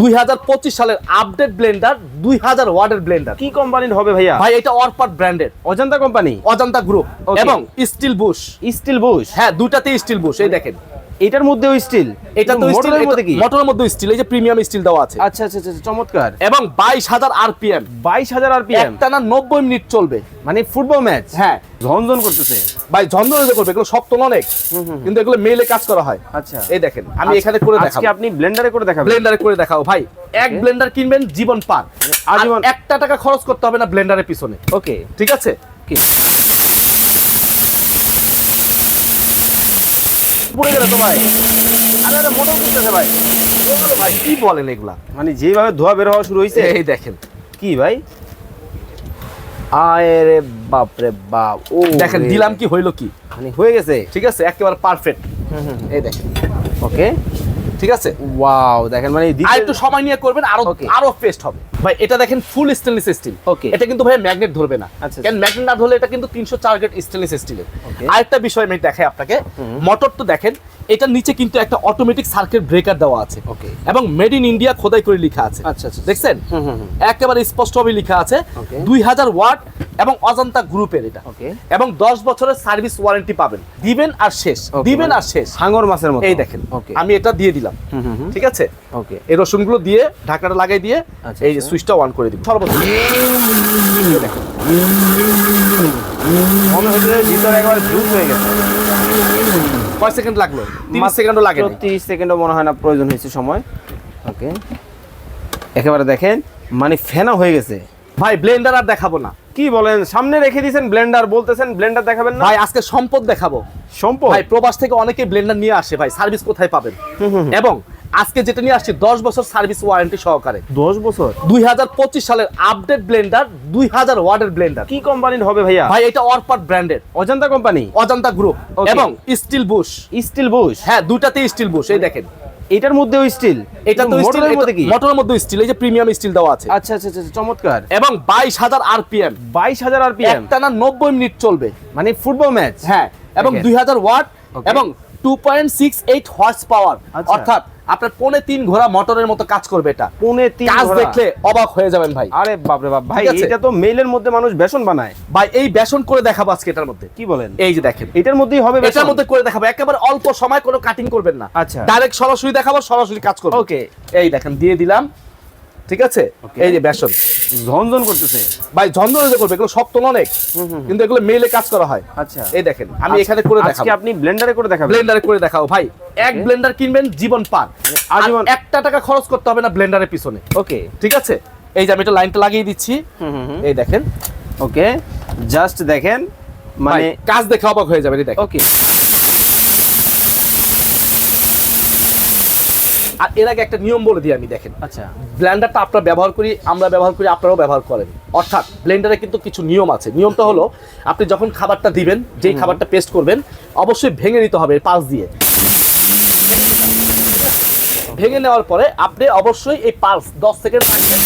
দুই হাজার পঁচিশ সালের আপডেট ব্লেন্ডার দুই হাজার ওয়ার্ডের ব্লেন্ডার কি কোম্পানির হবে ভাইয়া? ভাই এটা অরপাট ব্র্যান্ডের অজন্তা কোম্পানি অজন্তা গ্রুপ এবং স্টিল বুশ স্টিল বুশ হ্যাঁ দুটাতেই স্টিল বুশ এই দেখেন। এটার মধ্যেও স্টিল এটা তো স্টিল মোটরের মধ্যে কি? মোটরের মধ্যে স্টিল এই যে প্রিমিয়াম স্টিল দেওয়া আছে। আচ্ছা আচ্ছা আচ্ছা চমৎকার। এবং বাইশ হাজার আরপিএম বাইশ হাজার আরপিএম একটানা নব্বই মিনিট চলবে। মানে ফুটবল ম্যাচ হ্যাঁ। ঝনঝন করতেছে। ভাই ঝঞ্ঝন করবে এগুলো সব তো অনেক। কিন্তু এগুলো মেলে কাজ করা হয়। আচ্ছা। এই দেখেন আমি এখানে করে দেখাবো। আজকে আপনি ব্লেন্ডারে করে দেখাবেন। ব্লেন্ডারে করে দেখাও ভাই এক ব্লেন্ডার কিনবেন জীবন পার। আর আজীবন- একটা টাকা খরচ করতে হবে না ব্লেন্ডারের পিছনে। ওকে ঠিক আছে? কি পড়ে গেলে তো ভাই আরে আরে মোটর করতেছে ভাই। ভাই কি বলেন এগুলা? মানে যেভাবে ধোয়া বের হওয়া শুরু হয়েছে? এই দেখেন। কি ভাই? বাপ রে বাপ ও দেখেন দিলাম কি হইল কি? মানে হয়ে গেছে? ঠিক আছে একেবারে পারফেক্ট এই দেখেন। ওকে ঠিক আছে? ওয়াও দেখেন মানে আর একটু সময় নিয়ে করবেন আরও. আরও পেস্ট হবে। ভাই এটা দেখেন ফুল স্টেনলেস স্টিল Okay. এটা কিন্তু ভাই ম্যাগনেট ধরবে না। আচ্ছা, কারণ ম্যাগনেট না ধরলে এটা কিন্তু 304 গ্রেড স্টেনলেস স্টিলের আরেকটা বিষয় আমি দেখাই আপনাকে। মোটর তো দেখেন এটার নিচে কিন্তু একটা অটোমেটিক সার্কিট ব্রেকার দেওয়া আছে। Okay. এবং মেড ইন ইন্ডিয়া খোদাই করে লেখা আছে। আচ্ছা, আচ্ছা। দেখছেন? হুম, হুম। একেবারে স্পষ্টভাবে লেখা আছে. দুই হাজার ওয়াট এবং অজন্তা গ্রুপের এটা. এবং দশ বছরের সার্ভিস ওয়ারেন্টি পাবেন। দিবেন আর শেষ। দিবেন মানে আর শেষ। হাঙ্গর মাছের মতো। এই দেখেন। ওকে আমি এটা দিয়ে দিলাম। ঠিক আছে? ওকে এই রসুনগুলো দিয়ে ঢাকাটা লাগাই দিয়ে আচ্ছা, এই যে আচ্ছা। সুইচটা অন করে দিব। সর্বোচ্চ মনে হচ্ছে ভিতরে একবার জুস হয়ে গেছে। কয় সেকেন্ড লাগল? তিরিশ সেকেন্ডও লাগে তিরিশ সেকেন্ডও মনে হয় না প্রয়োজন হয়েছে সময়। ওকে। একেবারে দেখেন মানে ফেনা হয়ে গেছে। ভাই ব্লেন্ডার আর দেখাবো না। কি বলেন? সামনে রেখে দিয়েছেন ব্লেন্ডার বলতেছেন ব্লেন্ডার দেখাবেন না? ভাই আজকে সম্পদ দেখাবো। সম্পদ? ভাই প্রবাস থেকে অনেকে ব্লেন্ডার নিয়ে আসে ভাই সার্ভিস কোথায় পাবেন? এবং আজকে যেটা নিয়ে আসছি দশ বছর সার্ভিস ওয়ারেন্টি সহকারে। দশ বছর? দুই হাজার পঁচিশ সালের আপডেট ব্লেন্ডার দুই হাজার ওয়ার্ডের ব্লেন্ডার কি কোম্পানির হবে ভাইয়া? ভাই এটা অরপাট ব্র্যান্ডের অজন্তা কোম্পানি? অজন্তা গ্রুপ এবং স্টিল বুশ স্টিল বুশ হ্যাঁ দুটাতে স্টিল বুশ এই দেখেন। এটার মধ্যেও স্টিল এটা তো স্টিল মোটরের মধ্যে কি? মোটরের মধ্যে স্টিল এই যে প্রিমিয়াম স্টিল দেওয়া আছে। আচ্ছা আচ্ছা আচ্ছা চমৎকার। এবং বাইশ হাজার আরপিএম বাইশ হাজার আরপিএম একটানা নব্বই মিনিট চলবে। মানে ফুটবল ম্যাচ হ্যাঁ এবং দেখেন। দুই হাজার ওয়াট এবং two point six eight horse power. অর্থাৎ আপনার পনে তিন ঘোড়া মোটরের মতো কাজ করবে এটা। পনে তিন কাজ দেখলে অবাক হয়ে যাবেন ভাই। আরে বাপরে বাপ ভাই এটা তো মেইলের মধ্যে মানুষ বেসন বানায়। ভাই এই বেসন করে দেখাবো আজকে এটার মধ্যে। কি বলেন? এই যে দেখেন। এটার মধ্যেই হবে এটার মধ্যে করে দেখাবো। একেবারে অল্প সময় কোনো কাটিং করবেন না। আচ্ছা। ডাইরেক্ট সরাসরি দেখাবো সরাসরি কাজ করব। ওকে এই দেখেন দিয়ে দিলাম। ঠিক আছে? এই যে বেসন। ঝনঝন করতেছে। ভাই ঝঞ্ঝন যে করবে এগুলো সব তো অনেক কিন্তু এগুলো মেলে কাজ করা হয়। আচ্ছা। এই দেখেন আমি এখানে করে দেখাবো। আজকে আপনি ব্লেন্ডারে করে দেখাবেন। ব্লেন্ডারে করে দেখাও ভাই এক ব্লেন্ডার কিনবেন জীবন পার। আর আজীবন- একটা টাকা খরচ করতে হবে না ব্লেন্ডারের পিছনে। ওকে ঠিক আছে? এই যে আমি এটা লাইনটা লাগিয়ে দিচ্ছি। এই দেখেন। ওকে জাস্ট দেখেন মানে মানে কাজ দেখে অবাক হয়ে যাবে এই দেখেন। ওকে আর এর আগে একটা নিয়ম বলে দিই আমি দেখেন। আচ্ছা। ব্লেন্ডারটা আপনারা ব্যবহার করি আমরা ব্যবহার করি আপনারাও ব্যবহার করেন। অর্থাৎ ব্লেন্ডারে কিন্তু কিছু নিয়ম আছে। নিয়মটা হলো আপনি যখন খাবারটা দিবেন যেই খাবারটা পেস্ট করবেন অবশ্যই ভেঙে নিতে হবে পাঁচ দিয়ে। ভেঙে নেওয়ার পরে আপনি অবশ্যই এই পালস দশ সেকেন্ড রাখবেন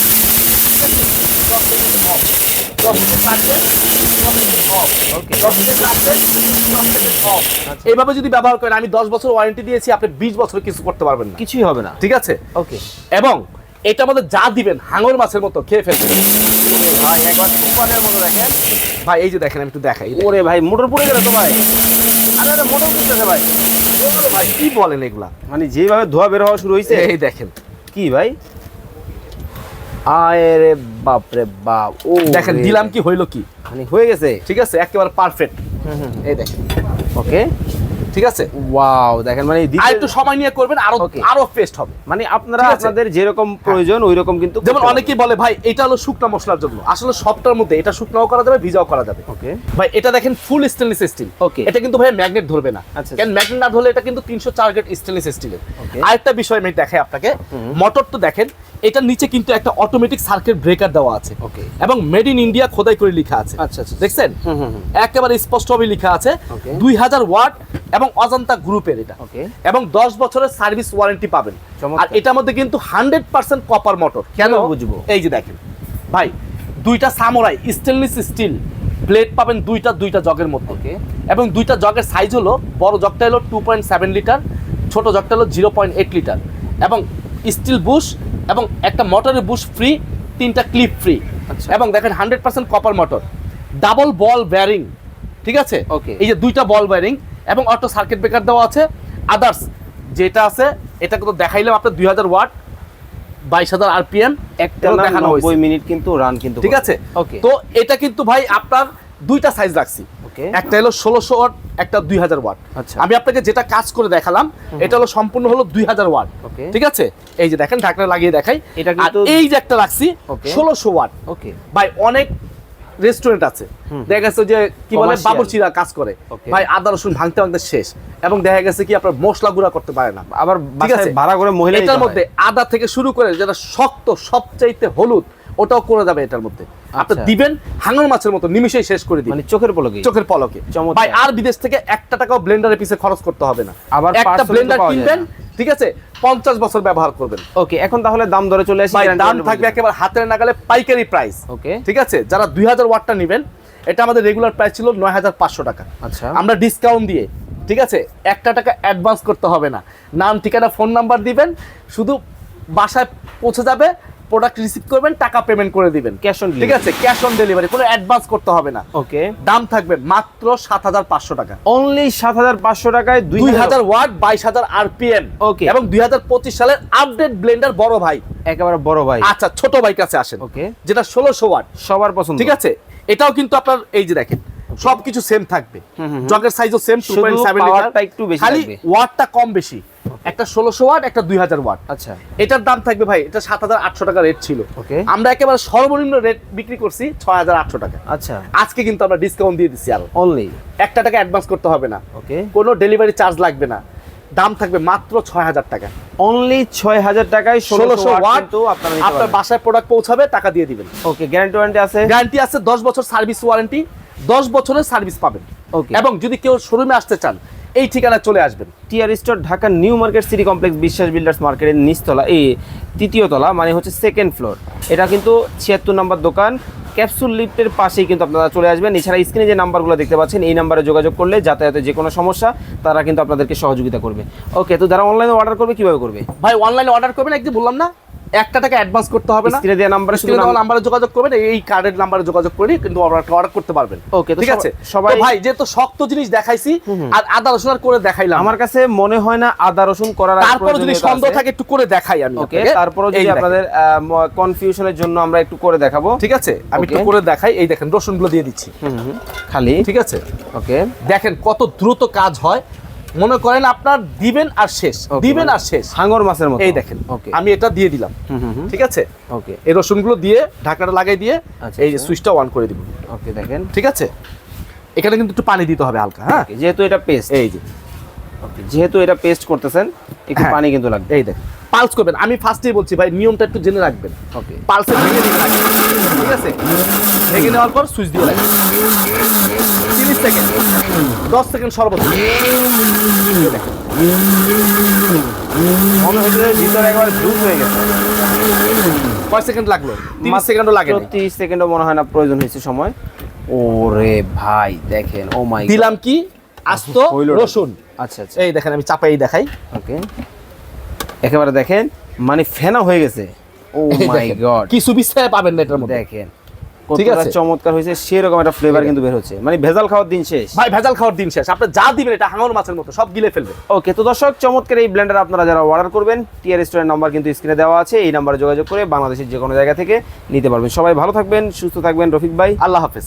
এইভাবে যদি ব্যবহার করেন আমি দশ বছর ওয়ারেন্টি দিয়েছি আপনি বিশ বছর কিছু করতে পারবেন না। কিছুই হবে না। ঠিক আছে? ওকে এবং এটা আমাদের যা দিবেন হাঙর মাছের মতো খেয়ে ফেলবেন। ভাই একবার তুফানের মতো দেখেন। ভাই এই যে দেখেন আমি একটু দেখাই। ওরে ভাই মোটর পড়ে গেল তো ভাই। আরে আরে মোটর করতেছে ভাই। ভাই কি বলেন এগুলা? মানে যেভাবে ধোয়া বের হওয়া শুরু হয়েছে এই দেখেন। কি ভাই? আয় রে বাপ রে বাপ ও দেখেন দিলাম কি হইল কি? মানে হয়ে গেছে? ঠিক আছে একেবারে পারফেক্ট এই দেখেন। ওকে। ঠিক আছে? ওয়াও দেখেন মানে আর একটু সময় নিয়ে করবেন আরও আরও পেস্ট হবে। মানে আপনারা? হ্যাঁ। আপনাদের যেরকম প্রয়োজন ওই রকম কিন্তু যেমন অনেকেই বলে ভাই এটা হলো শুকনা মশলার জন্য। আসলে সবটার মধ্যে এটা শুকনাও করা যাবে ভিজাও করা যাবে। ওকে। ভাই এটা দেখেন ফুল স্টেনলেস স্টিল Okay. এটা কিন্তু ভাই ম্যাগনেট ধরবে না। আচ্ছা, কারণ ম্যাগনেট না ধরলে এটা কিন্তু তিনশো চার গ্রেড স্টেনলেস স্টিলের. আরেকটা বিষয় আমি দেখাই আপনাকে। মোটর তো দেখেন এটার নিচে কিন্তু একটা অটোমেটিক সার্কিট ব্রেকার দেওয়া আছে Okay. এবং মেড ইন ইন্ডিয়া খোদাই করে লেখা আছে আচ্ছা, আচ্ছা। দেখছেন হুম, হুম, হুম। একেবারে স্পষ্টভাবে লেখা আছে. দুই হাজার ওয়াট এবং অজন্তা গ্রুপের এটা. এবং দশ বছরের সার্ভিস ওয়ারেন্টি পাবেন আর এটার মধ্যে কিন্তু হান্ড্রেড পার্সেন্ট কপার মোটর কেন বুঝব? এই যে দেখেন ভাই দুইটা সামুরাই স্টেনলেস স্টিল প্লেট পাবেন দুইটা দুইটা জগের মধ্যে. এবং দুইটা জগের সাইজ হলো বড় জগটা হলো টু পয়েন্ট সেভেন লিটার ছোট জগটা হলো জিরো পয়েন্ট এইট লিটার এবং স্টিল বুশ এবং একটা মোটরের বুশ ফ্রি তিনটা ক্লিপ ফ্রি আচ্ছা। এবং দেখেন hundred percent copper motor double ball bearing ঠিক আছে? ওকে এই যে দুইটা বল ব্যারিং এবং অটো সার্কিট ব্রেকার দেওয়া আছে। আদার্স যেটা আছে এটা কিন্তু দেখাইলাম আপনার দুই হাজার ওয়াট বাইশ হাজার আরপিএম একটা দেখানো হয়েছে। মিনিট কিন্তু রান কিন্তু ঠিক আছে? ওকে তো এটা কিন্তু ভাই আপনার দুইটা সাইজ রাখছি। একটা হলো ষোলোশো ওয়াট একটা দুই হাজার ওয়াট। আচ্ছা। আমি আপনাকে যেটা কাজ করে দেখালাম এটা হলো সম্পূর্ণ হলো দুই হাজার ওয়াট ঠিক আছে? এই যে দেখেন ঢাকনা লাগিয়ে দেখাই। এটা এই যে একটা রাখছি ষোলোশো ওয়াট। ওকে। ভাই অনেক রেস্টুরেন্ট আছে। দেখা গেছে যে কি বলে। বাবুর্চিরা কাজ করে। ভাই আদা রসুন ভাঙতে ভাঙতে শেষ। এবং দেখা গেছে কি আপনার মশলা গুঁড়া করতে পারে না। আবার ঠিক আছে? ভাড়া করে মহিলা এটার মধ্যে আদা থেকে শুরু করে যেটা শক্ত সবচাইতে হলুদ ওটাও করে যাবে এটার মধ্যে। আপনি আচ্ছা। দিবেন হাঙর মাছের মতো নিমিশেই শেষ করে দিবেন। মানে চোখের পলকে। চোখের পলকে। ভাই আর বিদেশ থেকে একটা টাকাও ব্লেন্ডারের পিছে খরচ করতে হবে না। আবার একটা ব্লেন্ডার কিনবেন ঠিক আছে পঞ্চাশ বছর ব্যবহার করবেন। ওকে এখন তাহলে দাম ধরে চলে আসি দাম থাকবে একেবারে হাতের নাগালে পাইকারি প্রাইস ওকে। ঠিক আছে যারা দুই হাজার ওয়াটটা নেবেন এটা আমাদের রেগুলার প্রাইস ছিল নয় হাজার পাঁচশো টাকা। আচ্ছা। আমরা ডিসকাউন্ট দিয়ে ঠিক আছে একটা টাকা অ্যাডভান্স করতে হবে না। নাম ঠিকানা ফোন নাম্বার দিবেন শুধু বাসায় পৌঁছে যাবে প্রোডাক্ট রিসিভ করবেন টাকা পেমেন্ট করে দিবেন ক্যাশ অন ঠিক আছে ক্যাশ অন ডেলিভারি কোনো অ্যাডভান্স করতে হবে না। ওকে দাম থাকবে মাত্র সাত হাজার পাঁচশো টাকা। অনলি সাত হাজার পাঁচশো টাকায় দুই হাজার ওয়াট বাইশ হাজার আরপিএম। ওকে এবং দুই হাজার পঁচিশ সালের আপডেট ব্লেন্ডার বড় ভাই। একেবারে বড় ভাই। আচ্ছা ছোট ভাই কাছে আসেন। ওকে যেটা ষোলোশো ওয়াট। সবার পছন্দ। ঠিক আছে? এটাও কিন্তু আপনার এই যে দেখেন সবকিছু সেম থাকবে। জগের সাইজও সেম টু শুধু পয়েন্ট সেভেন একটু বেশি খালি ওয়াটটা কম বেশি। একটা ষোলোশো ওয়াট একটা দুই হাজার ওয়াট আচ্ছা। এটার দাম থাকবে ভাই এটা সাত হাজার আটশো টাকা রেট ছিল। আমরা একেবারে সর্বনিম্ন রেট বিক্রি করছি ছয় হাজার আটশো টাকা। আচ্ছা। আজকে কিন্তু আমরা ডিসকাউন্ট দিয়ে দিচ্ছি আরও। অনলি একটা টাকা অ্যাডভান্স করতে হবে না। ওকে কোনো ডেলিভারি চার্জ লাগবে না। দাম থাকবে মাত্র ছয় হাজার টাকা। অনলি ছয় হাজার টাকায় ষোলোশো ষোলোশো ওয়াট ওয়াট কিন্তু আপনারা আপনার বাসায় প্রোডাক্ট পৌঁছাবে টাকা দিয়ে দিবেন। ওকে গ্যারান্টি ওয়ারেন্টি আছে? গ্যারান্টি আছে দশ বছর সার্ভিস ওয়ারেন্টি দশ বছরের সার্ভিস পাবেন। ওকে এবং যদি কেউ শোরুমে আসতে চান এই ঠিকানায় চলে আসবেন। TR store Dhaka new market city complex Biswas builders মার্কেটের নিচতলা এই তৃতীয় তলা মানে হচ্ছে সেকেন্ড ফ্লোর এটা কিন্তু ছিয়াত্তর নম্বর দোকান। ক্যাপসুল লিফটের পাশেই কিন্তু আপনারা চলে আসবেন। এছাড়া স্ক্রিনে যে নাম্বারগুলো দেখতে পাচ্ছেন এই নাম্বারে যোগাযোগ করলে যাতায়াতে যে কোনো সমস্যা তারা কিন্তু আপনাদেরকে সহযোগিতা করবে। ওকে তো যারা অনলাইনে অর্ডার করবে কীভাবে করবে? ভাই অনলাইনে অর্ডার করবেন একদিন বললাম না? একটা টাকা অ্যাডভান্স করতে হবে না। স্ক্রিনে দেওয়া নাম্বারে শুধু নাম্বারে যোগাযোগ করবেন এই কার্ডের নাম্বারে যোগাযোগ করে কিন্তু অর্ডার করতে পারবেন। তো ঠিক আছে? সবাই- ভাই যেহেতু শক্ত জিনিস দেখাইছি আর আদা রসুন আর করে দেখাইলাম। আমার কাছে মনে হয় না আদা রসুন করার তারপরে যদি সন্দেহ থাকে একটু করে দেখাই আমি ওকে তারপরে যদি আপনাদের কনফিউশনের জন্য আমরা একটু করে দেখাবো। ঠিক আছে? আমি একটু করে দেখাই। এই দেখেন রসুনগুলো দিয়ে দিচ্ছি। খালি। ঠিক আছে? ওকে দেখেন কত দ্রুত কাজ হয়। মনে করেন আপনার দিবেন আর শেষ দিবেন মানে আর শেষ। হাঙ্গর মাছের মতো। এই দেখেন ওকে আমি এটা দিয়ে দিলাম। হুম হুম হুম। ঠিক আছে? ওকে এই রসুনগুলো দিয়ে ঢাকাটা লাগাই দিয়ে আচ্ছা, এই যে আচ্ছা। সুইচটা অন করে দিব। ওকে দেখেন। ঠিক আছে? এখানে কিন্তু একটু পানি দিতে হবে হালকা হ্যাঁ? যেহেতু এটা পেস্ট এই যে। যেহেতু এটা পেস্ট করতেছেন একটু হ্যাঁ। পানি কিন্তু লাগবে। এই দেখ পালস করবেন। আমি ফার্স্টেই বলছি ভাই নিয়মটা একটু জেনে রাখবেন। ওকে পালসে ভেঙে দিতে লাগবে ঠিক আছে? ভেঙে নেওয়ার পর সুইচ দিয়ে লাগবে তিরিশ সেকেন্ড দশ সেকেন্ড সর্বোচ্চ। মনে হচ্ছে ভিতরে একবার জুস হয়ে গেছে। কয় সেকেন্ড লাগল? তিরিশ সেকেন্ডও লাগে তিরিশ সেকেন্ডও মনে হয় না প্রয়োজন হয়েছে সময়। ওরে ভাই দেখেন ও মাই দিলাম কি? আস্ত রসুন। আচ্ছা আচ্ছা। এই দেখেন আমি চাপাই দেখাই। ওকে। একেবারে দেখেন মানে ফেনা হয়ে গেছে। ও মাই গড বিস্তায় পাবেন না এটার মধ্যে। দেখেন ঠিক আছে। চমৎকার হয়েছে সেরকম একটা ফ্লেভার কিন্তু বের হচ্ছে। মানে ভেজাল খাওয়ার দিন শেষ। ভাই ভেজাল খাওয়ার দিন শেষ। আপনি যা দিবেন এটা হাঙর মাছের মতো সব গিলে ফেলবে। ওকে তো দর্শক চমৎকার এই ব্লেন্ডার আপনারা যারা অর্ডার করবেন টিআর রেস্টুরেন্ট নাম্বার কিন্তু স্ক্রিনে দেওয়া আছে এই নাম্বারে যোগাযোগ করে বাংলাদেশের যে কোনো জায়গা থেকে নিতে পারবেন। সবাই ভালো থাকবেন সুস্থ থাকবেন রফিক ভাই। আল্লাহ হাফেজ।